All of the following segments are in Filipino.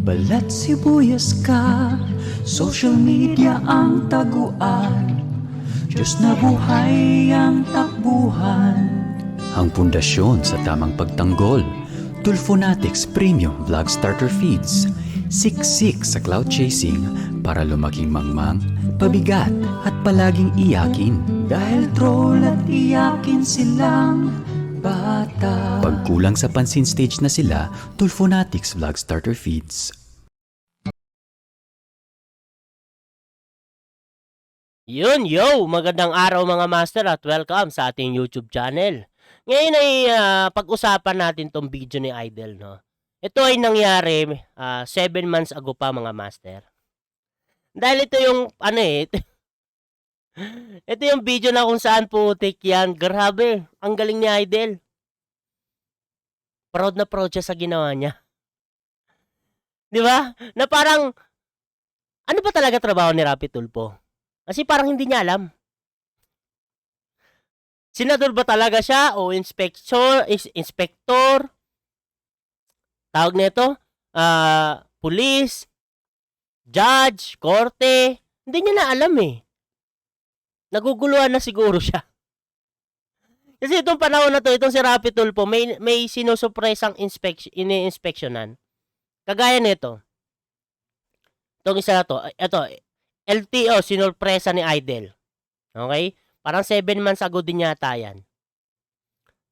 Balat sibuyas ka, social media ang taguan. Diyos na buhay ang takbuhan. Ang pundasyon sa tamang pagtanggol Tulfonatics Premium Vlog Starter Feeds. Siksik sa cloud chasing para lumaking mangmang, pabigat at palaging iyakin. Dahil troll at iyakin silang bata Pag kulang sa pansin stage na sila, Tulfonatics Vlog Starter Feeds Yun, yo! Magandang araw mga master at welcome sa ating YouTube channel. Ngayon ay ah, pag-usapan natin tong video ni Idol, no? Ito ay nangyari 7 months ago pa mga master. Dahil ito yung, ano eh, ito, yung video na kung saan putik yan. Grabe, ang galing ni Idol. Proud na proud siya sa ginawa niya. Di ba? Na parang, ano ba talaga trabaho ni Rapi Tulpo? Kasi parang hindi niya alam. Senador ba talaga siya o inspector, is, inspector? Tawag nito? Ah, police, judge, korte. Hindi niya na alam eh. Naguguluhan na siguro siya. Kasi itong panahon na to, itong si Rapi Tulfo, may, may sinusupresang inspection, ini-inspectionan. Kagaya nito. Itong isa na to, ito, LTO, sinurpresa ni Idol. Okay? Parang 7 months ago din yata yan.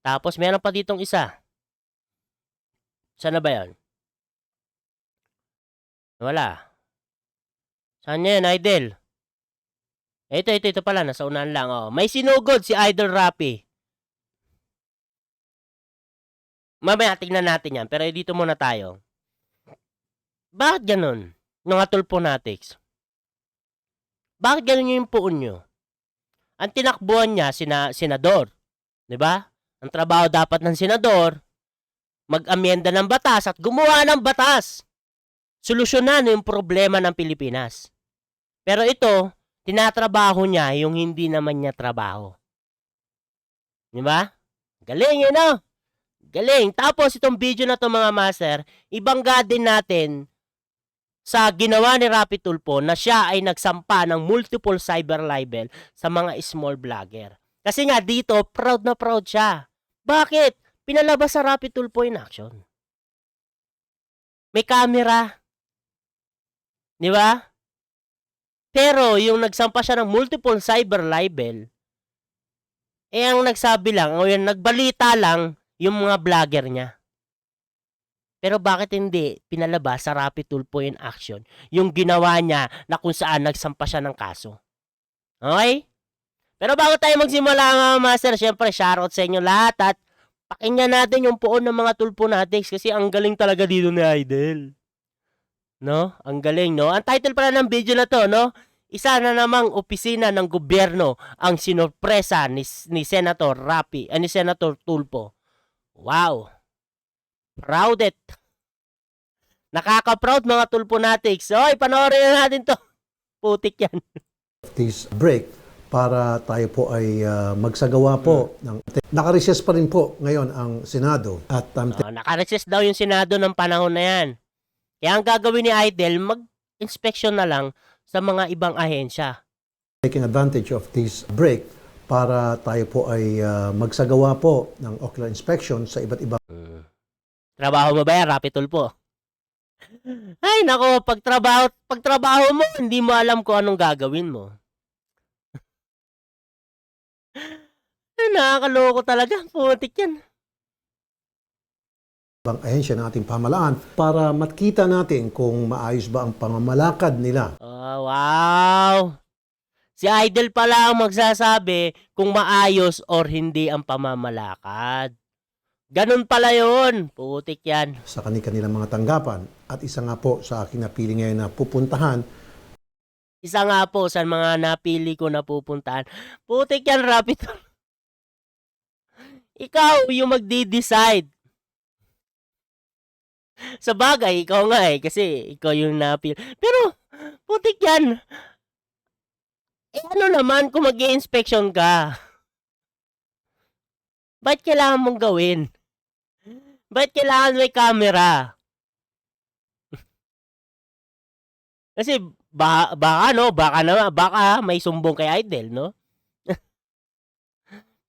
Tapos meron pa ditong isa. Saan na ba yan? Wala. Saan yan, Idol? Ito, ito, ito pala. Nasa unahan lang. Oh. May sinugod si Idol Rappi. Mamaya, tignan natin yan. Pero dito muna tayo. Bakit ganun? Mga tulponatics. Bakit ganun yung puon nyo? Ang tinakbuhan niya, sina, senador. ba? Ang trabaho dapat ng senador, mag-amyenda ng batas at gumawa ng batas. Solusyonan yung problema ng Pilipinas. Pero ito, tinatrabaho niya yung hindi naman niya trabaho. 'Di ba? Galing yun, no? Galing. Tapos itong video na to mga master, ibangga din natin sa ginawa ni Rapi Tulfo na siya ay nagsampa ng multiple cyber libel sa mga small vlogger. Kasi nga dito, proud na proud siya. Bakit? Pinalabas sa Rapi Tulfo in action. May camera. Di ba? Pero yung nagsampa siya ng multiple cyber libel, eh ang nagsabi lang, o yung nagbalita lang, yung mga vlogger niya. Pero bakit hindi pinalabas sa Rapid Tulfo in action yung ginawa niya na kung saan nagsampa siya ng kaso? Okay? Pero bago tayo magsimula mga master, syempre shoutout sa inyo lahat at pakinggan natin yung puon ng mga tulpo natin kasi ang galing talaga dito ni Idol. No? Ang galing, no? Ang title pala ng video na to, no? Isa na namang opisina ng gobyerno ang sinorpresa ni, ni Senator Rapi, eh, ni Senator Tulpo. Wow! Proud it. Nakaka-proud mga tulponatics. Oy, panoorin na natin to. Putik yan. this break para tayo po ay ah, magsagawa po ng nakarecess pa rin po ngayon ang Senado at um, Oh, nakaresist daw yung Senado ng panahon na yan. Kaya ang gagawin ni Idol, mag-inspection na lang sa mga ibang ahensya. taking advantage of this break para tayo po ay ah, magsagawa po ng ocular inspection sa iba't ibang Trabaho mo ba yan, Rapi Tulpo? Ay, nako, pag trabaho, pag trabaho mo, hindi mo alam kung anong gagawin mo. Ay, nakakaloko talaga. Putik yan. Ibang ahensya ng ating pamalaan para makita natin kung maayos ba ang pamamalakad nila. Oh, wow! Si Idol pala ang magsasabi kung maayos or hindi ang pamamalakad. Ganun pala yun. Putik yan. sa kanilang mga tanggapan. At isa nga po sa aking napili ngayon na pupuntahan Isa nga po sa mga napili ko na pupuntahan. Putik yan, Rapid. ikaw yung magdi-decide. Sa bagay, ikaw nga eh, kasi ikaw yung napili. Pero, putik yan. Eh ano naman kung mag inspection ka? Ba't kailangan mong gawin? Ba't kailangan may camera? Kasi ba, baka no, baka na baka may sumbong kay Idol, no?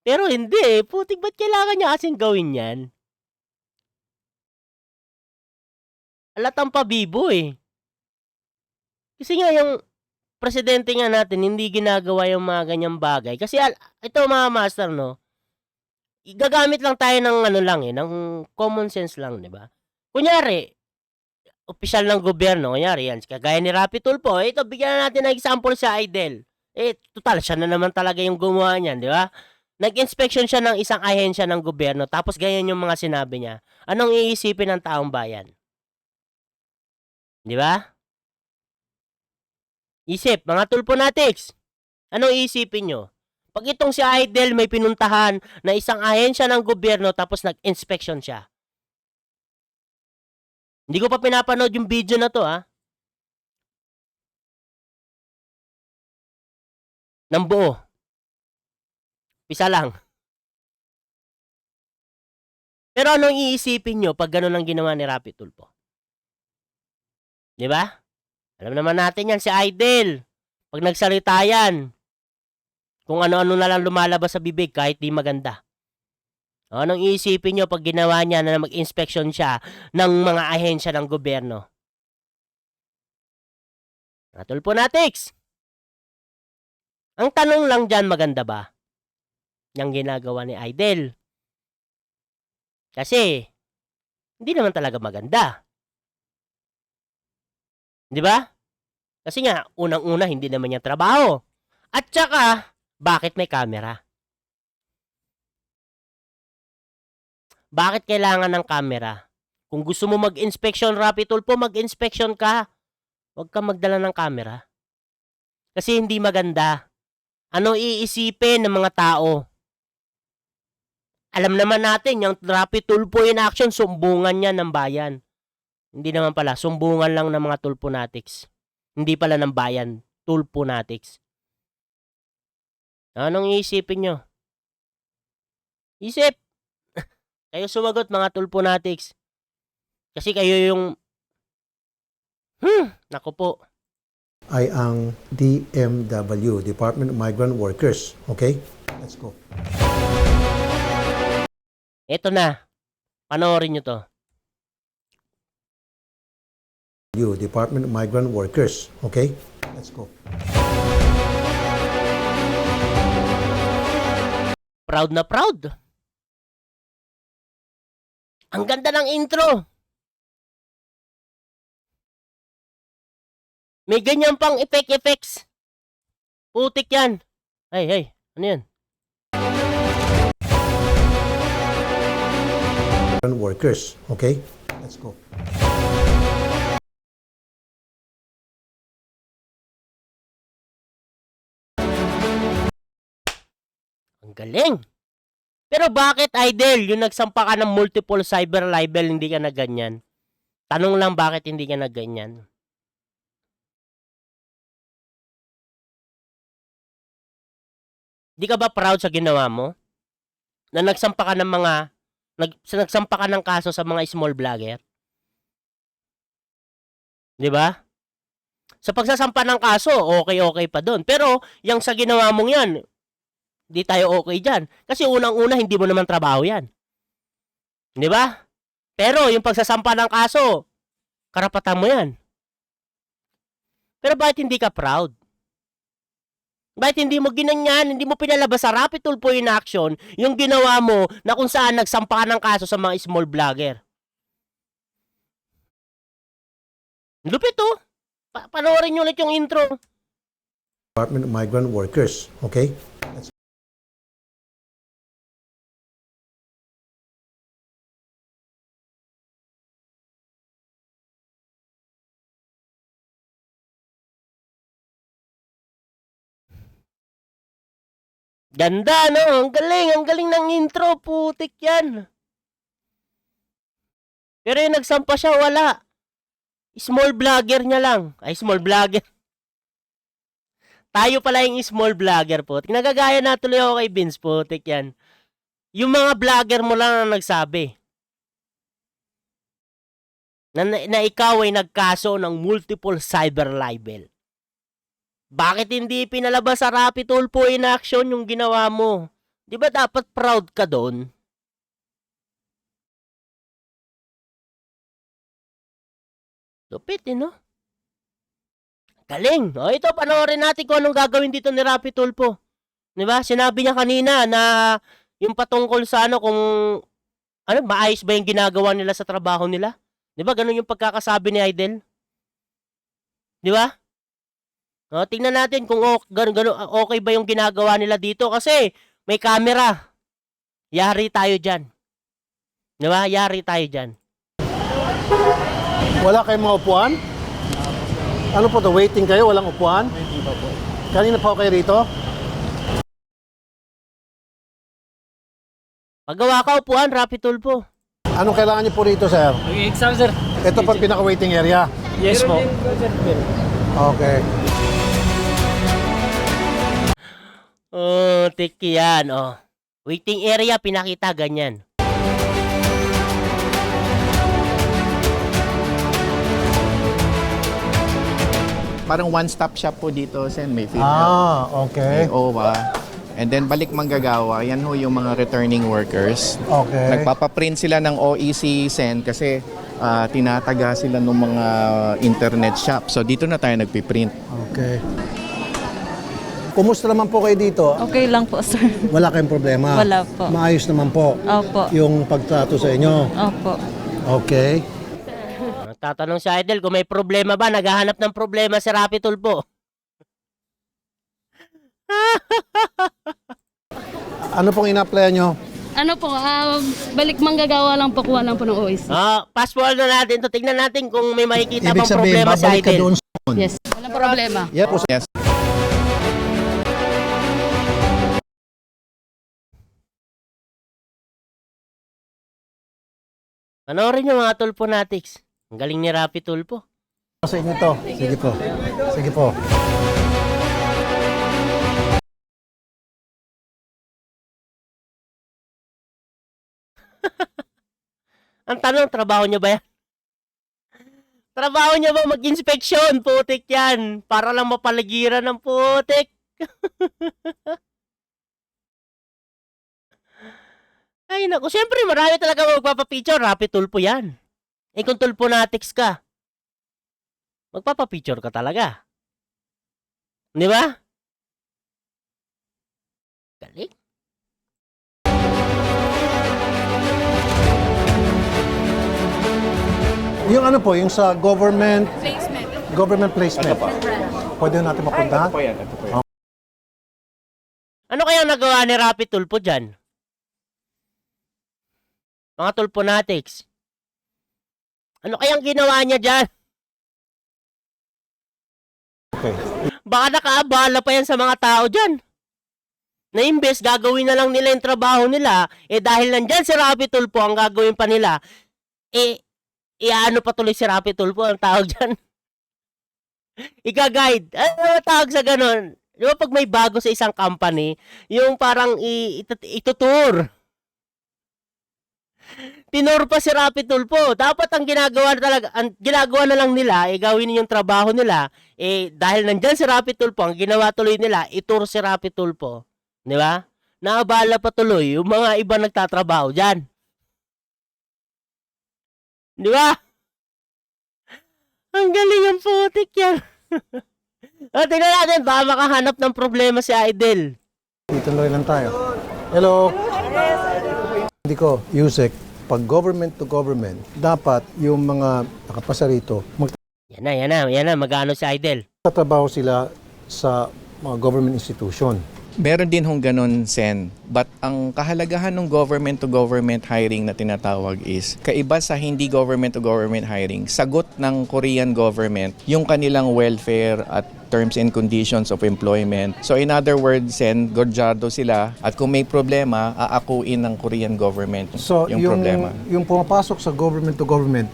Pero hindi eh. Putik, ba't kailangan niya kasing gawin yan? Alatang pabibo eh. Kasi nga yung presidente nga natin hindi ginagawa yung mga ganyang bagay. Kasi ito mga master no, gagamit lang tayo ng ano lang eh, ng common sense lang, di ba? Kunyari, opisyal ng gobyerno, kunyari yan, kagaya ni Rapi Tulfo, eh, ito, bigyan na natin ng example sa Idel. Eh, total, siya na naman talaga yung gumawa niyan, di ba? Nag-inspection siya ng isang ahensya ng gobyerno, tapos ganyan yung mga sinabi niya. Anong iisipin ng taong bayan? Di ba? Isip, mga tulponatics. Anong iisipin nyo? Pag itong si Idel may pinuntahan na isang ahensya ng gobyerno tapos nag-inspection siya. Hindi ko pa pinapanood yung video na to, ha? Ng buo. Pisa lang. Pero anong iisipin nyo pag ganun ang ginawa ni Rapi Tulfo? Di ba? Alam naman natin yan, si Idol. Pag nagsalita yan, kung ano-ano na lang lumalabas sa bibig kahit di maganda. Anong iisipin nyo pag ginawa niya na mag-inspection siya ng mga ahensya ng gobyerno? Natulpo natix! Ang tanong lang dyan, maganda ba? Yung ginagawa ni Idol. Kasi, hindi naman talaga maganda. Di ba? Kasi nga, unang-una, hindi naman niya trabaho. At saka, bakit may camera? Bakit kailangan ng camera? Kung gusto mo mag-inspection, Rapi Tulfo, mag-inspection ka. Huwag ka magdala ng camera. Kasi hindi maganda. Ano iisipin ng mga tao? Alam naman natin, yung Rapi Tulfo in action, sumbungan yan ng bayan. Hindi naman pala, sumbungan lang ng mga tulponatics. Hindi pala ng bayan, tulponatics. Anong iisipin nyo? Isip! kayo sumagot mga tulponatics. Kasi kayo yung... Hmm, naku po. ay ang DMW, Department of Migrant Workers. Okay? Let's go. Eto na. Panoorin nyo to. You, Department of Migrant Workers. Okay? Let's go. Proud na proud. Ang ganda ng intro. May ganyan pang effect effects. Putik yan. Hey, hey. Ano yan? Workers. Okay? Let's go. Galing. Pero bakit, Idol, yung nagsampa ka ng multiple cyber libel, hindi ka na ganyan? Tanong lang bakit hindi ka na ganyan? Di ka ba proud sa ginawa mo? Na nagsampa ka ng mga, nag, sa- nagsampa ka ng kaso sa mga small vlogger? Di ba? Sa pagsasampa ng kaso, okay-okay pa doon. Pero, yung sa ginawa mong yan, di tayo okay dyan. Kasi unang-una, hindi mo naman trabaho yan. Di ba? Pero yung pagsasampa ng kaso, karapatan mo yan. Pero bakit hindi ka proud? Bakit hindi mo ginanyan, hindi mo pinalabas sa Rapid Tulfo in action yung ginawa mo na kung saan nagsampa ng kaso sa mga small vlogger? Lupit oh. Pa panoorin nyo ulit yung intro. Department of Migrant Workers. Okay? Ganda, no? Ang galing, ang galing ng intro. Putik yan. Pero yung nagsampa siya, wala. Small vlogger niya lang. Ay, small vlogger. Tayo pala yung small vlogger, putik. Nagagaya na tuloy ako kay Vince, putik yan. Yung mga vlogger mo lang na nagsabi. na, na ikaw ay nagkaso ng multiple cyber libel. Bakit hindi pinalabas sa Rapid Tulpo in action yung ginawa mo? Di ba dapat proud ka doon? Lupit eh, no? Galing. O ito, panoorin natin kung anong gagawin dito ni Rapid Tulpo. Di ba? Sinabi niya kanina na yung patungkol sa ano kung ano, maayos ba yung ginagawa nila sa trabaho nila? Di ba? Ganun yung pagkakasabi ni Idol. Di ba? O, tingnan natin kung o, ganun, ganun, okay ba yung ginagawa nila dito kasi may camera. Yari tayo dyan. Di ba? Yari tayo dyan. Wala kayong mga upuan? Ano po to? Waiting kayo? Walang upuan? Hindi pa po. Kanina pa kayo rito? Paggawa ka upuan, Rapid Tulpo. Anong kailangan niyo po rito, sir? Mag-exam, sir. Ito po pinaka-waiting area. Yes po. Okay. Oh, tiki yan, oh. Waiting area, pinakita ganyan. parang one-stop shop po dito, Sen. May FIDA, Ah, may okay. OWA. And then balik manggagawa, yan ho yung mga returning workers. Okay. Nagpapaprint sila ng OEC, Sen, kasi ah, tinataga sila ng mga internet shop. So dito na tayo nagpiprint. Okay. Kumusta naman po kayo dito? Okay lang po, sir. Wala kayong problema? Wala po. Maayos naman po Opo. yung pagtrato sa inyo? Opo. Okay. Tatanong si Idol kung may problema ba, naghahanap ng problema si Rapid Tulpo. Ano pong ina-apply nyo? Ano po, ah, balik manggagawa lang po, kuha lang po ng OIC. Ah, fast forward na natin to. Tingnan natin kung may makikita Ibig bang sabihin, problema si babalik ka Idol. doon sa... Yes, walang problema. Yeah, po, Yes. Panoorin nyo mga Tulponatics. Ang galing ni Rapid Tulpo. sa inyo to. Sige po. Sige po. Ang tanong, trabaho nyo ba yan? Trabaho nyo ba mag-inspeksyon? Putik yan. Para lang mapaligiran ng putik. Ay, naku. Siyempre, marami talaga magpapapicture. Rapid tulpo yan. Eh, kung tulponatics ka, magpapapicture ka talaga. Di ba? Galing. Yung ano po, yung sa government... Placement. Government placement. Pwede natin mapuntahan? Ito po yan, ito po yan. Ano kaya nagawa ni Rapid Tulpo dyan? Mga Tulponatics. Ano kayang ginawa niya dyan? Okay. Baka nakaabala pa yan sa mga tao dyan. Na imbes gagawin na lang nila yung trabaho nila, eh dahil nandyan si Rapid Tulpo ang gagawin pa nila, eh, iaano pa tuloy si Rapid Tulpo ang tawag dyan? Ika-guide. Ano ang tawag sa ganon? Di ba pag may bago sa isang company, yung parang itutur. Tinur pa si Rapid Tulpo. Dapat ang ginagawa na talaga, ang ginagawa na lang nila, eh gawin yung trabaho nila, eh dahil nandyan si Rapid Tulpo, ang ginawa tuloy nila, itur si Rapid Tulpo. Di ba? Naabala pa tuloy yung mga iba nagtatrabaho dyan. Di ba? Ang galing ang putik yan. o, tingnan natin, baka makahanap ng problema si Idol. Ituloy lang tayo. Hello? Hindi ko, Yusek, pag government to government, dapat yung mga nakapasa rito, Yan na, yan na, yan na, magano si Idol. magtatrabaho sila sa mga government institution. Meron din hong ganun, Sen. But ang kahalagahan ng government to government hiring na tinatawag is, kaiba sa hindi government to government hiring, sagot ng Korean government yung kanilang welfare at terms and conditions of employment. So in other words, Sen, gorjado sila at kung may problema, aakuin ng Korean government So, yung, yung, problema. yung pumapasok sa government to government,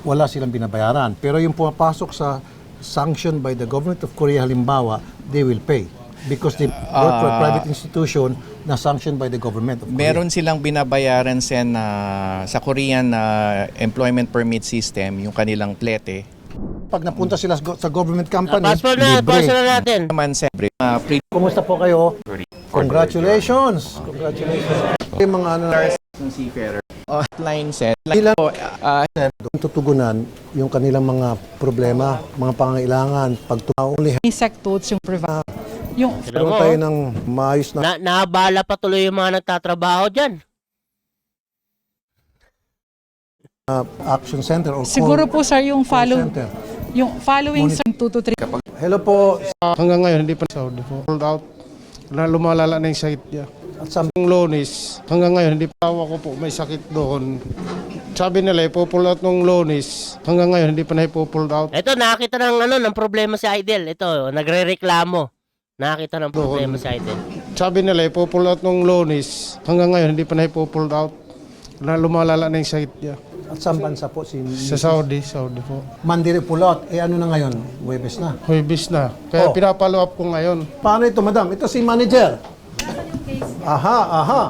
wala silang binabayaran. Pero yung pumapasok sa sanctioned by the government of Korea, halimbawa, they will pay. Because they work for a Ah. private institution na sanctioned by the government of Korea. Meron silang binabayaran sen na sa Korean na employment permit system, yung kanilang plete. Pag napunta sila sa go- sa government Ah, company, passport na, libre. passport na natin. Naman sen, uh, pre Kumusta po kayo? Congratulations! Congratulations! Yung mga ano na seafarer. Hotline sen. Ilan- Po, ah, tutugunan yung kanilang mga problema, mga pangailangan, pag tumauli. insectodes yung provide. Yung Tignan Meron mo, tayo oh. ng maayos na Na, naabala pa tuloy yung mga nagtatrabaho dyan. uh, action center or siguro call, po sir yung follow center. Yung following sir 2 to 3 Hello po, Hanggang ngayon, hindi pa Saudi po. Pulled out. Na lumalala na yung sakit niya. at sa Yung lonis, hanggang ngayon, hindi pa tawa ko po, may sakit doon. Sabi nila, ipo-pull out ng lonis. Hanggang ngayon, hindi pa na ipo-pull out. Ito, nakakita ng, ano, ng problema si Idol. Ito, nagre-reklamo. Nakakita ng problema si Idol. Sabi nila, ipo-pull out ng lonis. Hanggang ngayon, hindi pa na ipo-pull out. Na lumalala na yung sakit niya. At saan bansa po si Sa Saudi, Saudi po. Mandiri Pulot. Eh ano na ngayon? Webes na. Huibis na. Kaya Oh. pinapalo up ko ngayon. Paano ito, madam? Ito si manager. Aha, aha.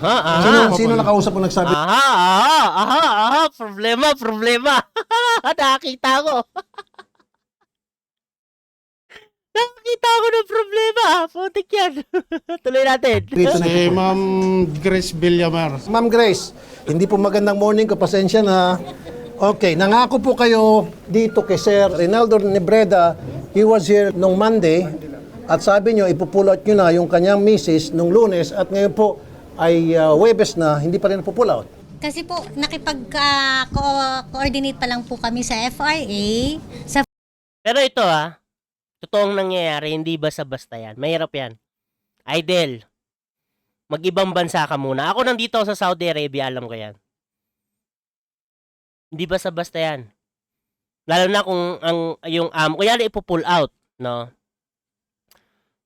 Aha, aha. Sino, sino nakausap mo nagsabi? Aha, aha, aha, aha. Problema, problema. Nakakita ko. Nakakita ko ng problema. Putik yan. Tuloy natin. Dito na Si Ma'am Grace Villamar. Ma'am Grace, hindi po magandang morning ko. Pasensya na. Okay, nangako po kayo dito kay Sir Rinaldo Nebreda. He was here nung Monday at sabi nyo, ipupulot nyo na yung kanyang misis nung lunes at ngayon po ay uh, Webes na, hindi pa rin pupull out. Kasi po, nakipag-coordinate pa lang po kami sa FRA. Sa Pero ito ah, totoong nangyayari, hindi basta-basta yan. Mahirap yan. Idol, mag-ibang bansa ka muna. Ako nandito sa Saudi Arabia, alam ko yan. Hindi basta-basta yan. Lalo na kung ang yung um, kunyari ipo-pull out, no?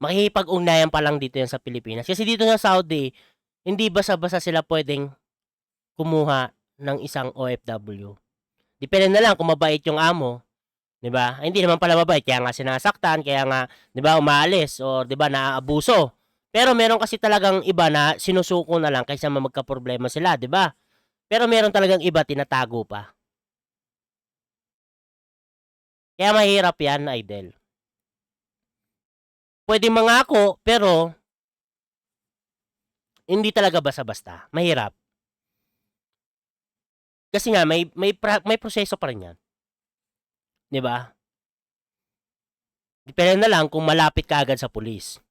Makikipag-ugnayan pa lang dito yan sa Pilipinas. Kasi dito sa Saudi, hindi basta-basta sila pwedeng kumuha ng isang OFW. Depende na lang kung mabait yung amo, 'di ba? Hindi naman pala mabait, kaya nga sinasaktan, kaya nga 'di ba umaalis o 'di ba naaabuso. Pero meron kasi talagang iba na sinusuko na lang kaysa magka-problema sila, 'di ba? Pero meron talagang iba tinatago pa. Kaya mahirap 'yan, idol. Pwede mangako, pero hindi talaga basta-basta. Mahirap. Kasi nga may may pra- may proseso pa rin 'yan. 'Di ba? Depende na lang kung malapit ka agad sa pulis.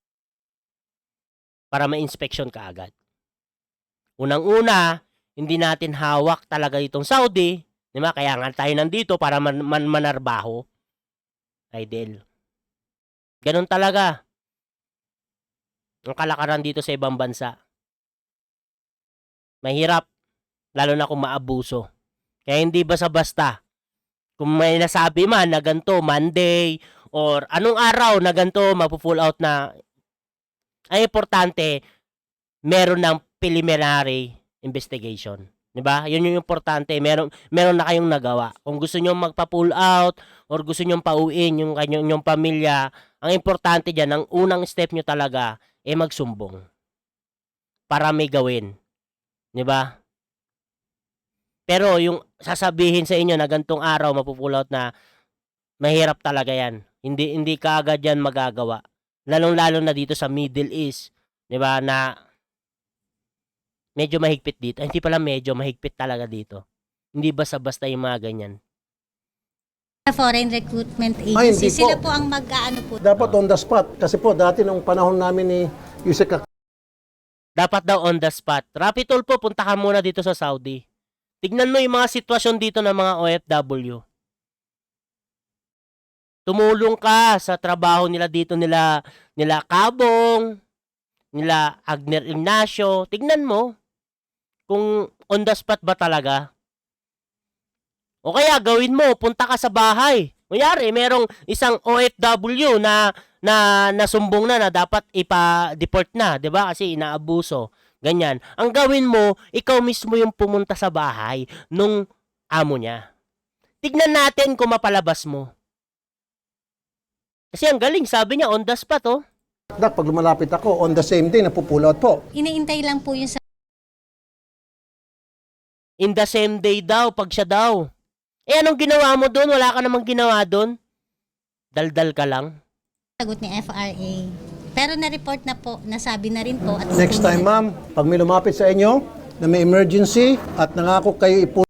Para ma-inspection ka agad. Unang-una, hindi natin hawak talaga itong Saudi, 'di ba? Kaya nga tayo nandito para man, man manarbaho. Idol. Ganun talaga. Ang kalakaran dito sa ibang bansa. Mahirap lalo na kung maabuso. Kaya hindi basta-basta. Kung may nasabi man na ganito, Monday, or anong araw na ganito, magpo-full out na, ang importante, meron ng preliminary investigation. 'Di ba? Yun yung importante. Meron meron na kayong nagawa. Kung gusto niyo magpa-pull out or gusto niyo pauwiin yung kanyang yung pamilya, ang importante diyan, ang unang step niyo talaga eh magsumbong. Para may gawin. 'Di ba? Pero yung sasabihin sa inyo na gantong araw mapupull out na mahirap talaga yan. Hindi hindi ka agad yan magagawa. Lalong-lalo na dito sa Middle East, 'di ba, na medyo mahigpit dito. Ay, hindi pala medyo mahigpit talaga dito. Hindi basta-basta yung mga ganyan. Foreign Recruitment Ay, Agency, hindi sila po. po ang mag-ano po. Dapat on the spot. Kasi po, dati nung panahon namin ni Yusek Dapat daw on the spot. Rapitol po, punta ka muna dito sa Saudi. Tignan mo yung mga sitwasyon dito ng mga OFW. Tumulong ka sa trabaho nila dito nila nila Kabong, nila Agner Ignacio. Tignan mo kung on the spot ba talaga. O kaya gawin mo, punta ka sa bahay. Kunyari, merong isang OFW na na nasumbong na na dapat ipa-deport na, 'di ba? Kasi inaabuso. Ganyan. Ang gawin mo, ikaw mismo yung pumunta sa bahay nung amo niya. Tignan natin kung mapalabas mo. Kasi ang galing, sabi niya on the spot, oh. Dak, pag lumalapit ako, on the same day, napupull out po. Iniintay lang po yung In the same day daw, pag siya daw. Eh, anong ginawa mo doon? Wala ka namang ginawa doon. Daldal ka lang. sagot ni FRA. Pero na-report na po, nasabi na rin po. At Next time, ma'am, pag may lumapit sa inyo na may emergency at nangako kayo ipull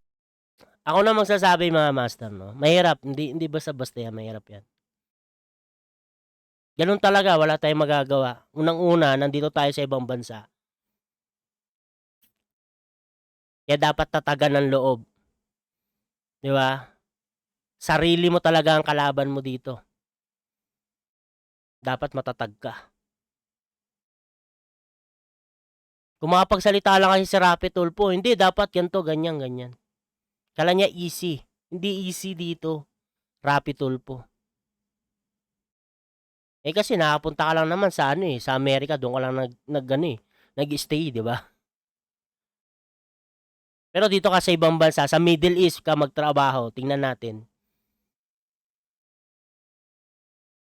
Ako na magsasabi mga master, no? Mahirap. Hindi, hindi basta-basta yan. Mahirap yan. Ganun talaga. Wala tayong magagawa. Unang-una, nandito tayo sa ibang bansa. Kaya dapat tatagan ng loob. Di ba? Sarili mo talaga ang kalaban mo dito. Dapat matatag ka. Kung makapagsalita lang kasi si Rapi Tulpo, hindi, dapat ganito, ganyan, ganyan. Kala niya easy. Hindi easy dito. Rapi Tulpo. Eh kasi nakapunta ka lang naman sa ano eh, sa Amerika, doon ka lang nag, nag ano eh, nag-stay, di ba? Pero dito ka sa ibang bansa, sa Middle East ka magtrabaho, tingnan natin.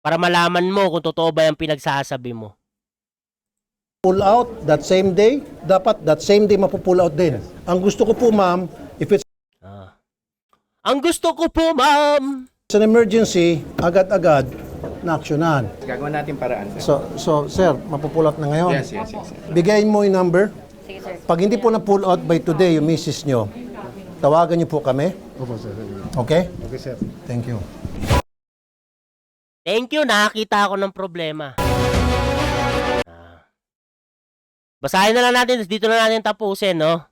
Para malaman mo kung totoo ba yung pinagsasabi mo. out that same day, dapat that same day mapupull out din. Ang gusto ko po, ma'am, if it's Ah. Ang gusto ko po, ma'am, an emergency, agad-agad na aksyonan. Gagawin natin paraan, sir. So, so sir, mapupull out na ngayon. Yes, yes, yes. sir. Bigayin mo yung number. Pag hindi po na-pull out by today yung misis nyo, tawagan nyo po kami. Opo, sir. Okay? Okay, sir. Thank you. Thank you, nakakita ako ng problema. Ah. Basahin na lang natin, dito na natin tapusin, no?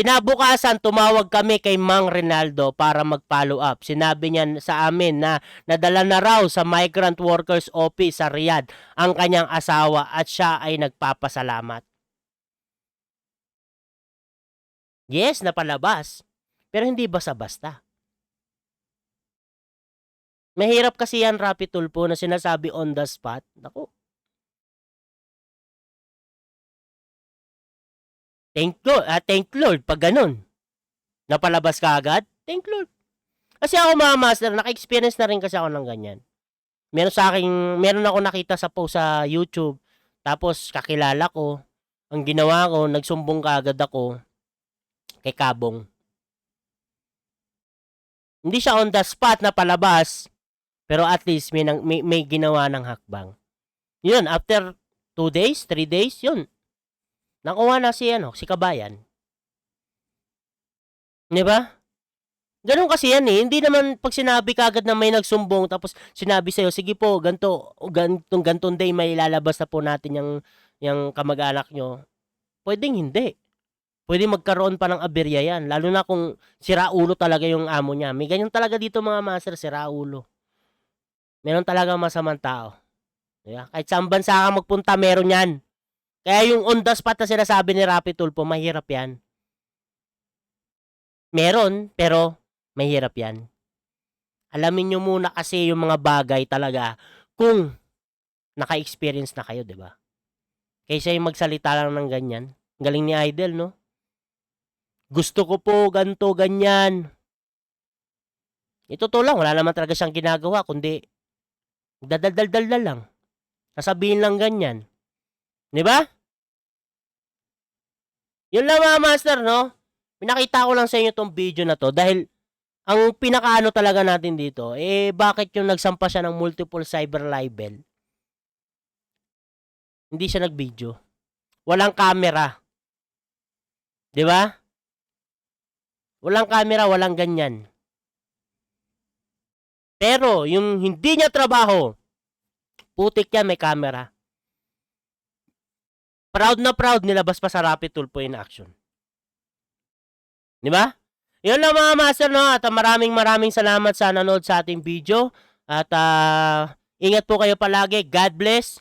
Kinabukasan, tumawag kami kay Mang Rinaldo para mag-follow up. Sinabi niya sa amin na nadala na raw sa Migrant Workers Office sa Riyadh ang kanyang asawa at siya ay nagpapasalamat. Yes, napalabas. Pero hindi basta-basta. Mahirap kasi yan, Rapi Tulpo, na sinasabi on the spot. Naku. Thank Lord, ah, thank Lord, pag ganun. Napalabas ka agad, thank Lord. Kasi ako mga master, naka-experience na rin kasi ako ng ganyan. Meron sa akin, meron ako nakita sa post sa YouTube, tapos kakilala ko, ang ginawa ko, nagsumbong ka agad ako kay Kabong. Hindi siya on the spot na palabas, pero at least may, may, may ginawa ng hakbang. Yun, after 2 days, 3 days, yun. Nakuha na si, ano, si Kabayan. Di ba? Ganun kasi yan eh. Hindi naman pag sinabi ka na may nagsumbong tapos sinabi sa'yo, sige po, ganto, gantong, gantong day may lalabas na po natin yung, yung kamag-anak nyo. Pwedeng hindi. Pwede magkaroon pa ng aberya yan. Lalo na kung siraulo talaga yung amo niya. May ganyan talaga dito mga master, siraulo. Meron talaga masamang tao. Yeah? Kahit saan bansa ka magpunta, meron yan. Kaya yung on the spot na sinasabi ni Rapi Tulpo, mahirap yan. Meron, pero mahirap yan. Alamin nyo muna kasi yung mga bagay talaga kung naka-experience na kayo, di ba? Kaysa yung magsalita lang ng ganyan. Galing ni Idol, no? Gusto ko po ganto ganyan. Ito to lang, wala naman talaga siyang ginagawa, kundi dadaldaldal lang. Sasabihin lang ganyan. Di ba? Yun lang mga master, no? Pinakita ko lang sa inyo tong video na to dahil ang pinakaano talaga natin dito, eh bakit yung nagsampa siya ng multiple cyber libel? Hindi siya nag-video. Walang camera. Di ba? Walang camera, walang ganyan. Pero yung hindi niya trabaho, putik yan, may camera. Proud na proud, nilabas pa sa Rapid Tulpo in action. Di ba? Yun lang mga master, no? At ah, maraming maraming salamat sa nanood sa ating video. At ah, ingat po kayo palagi. God bless.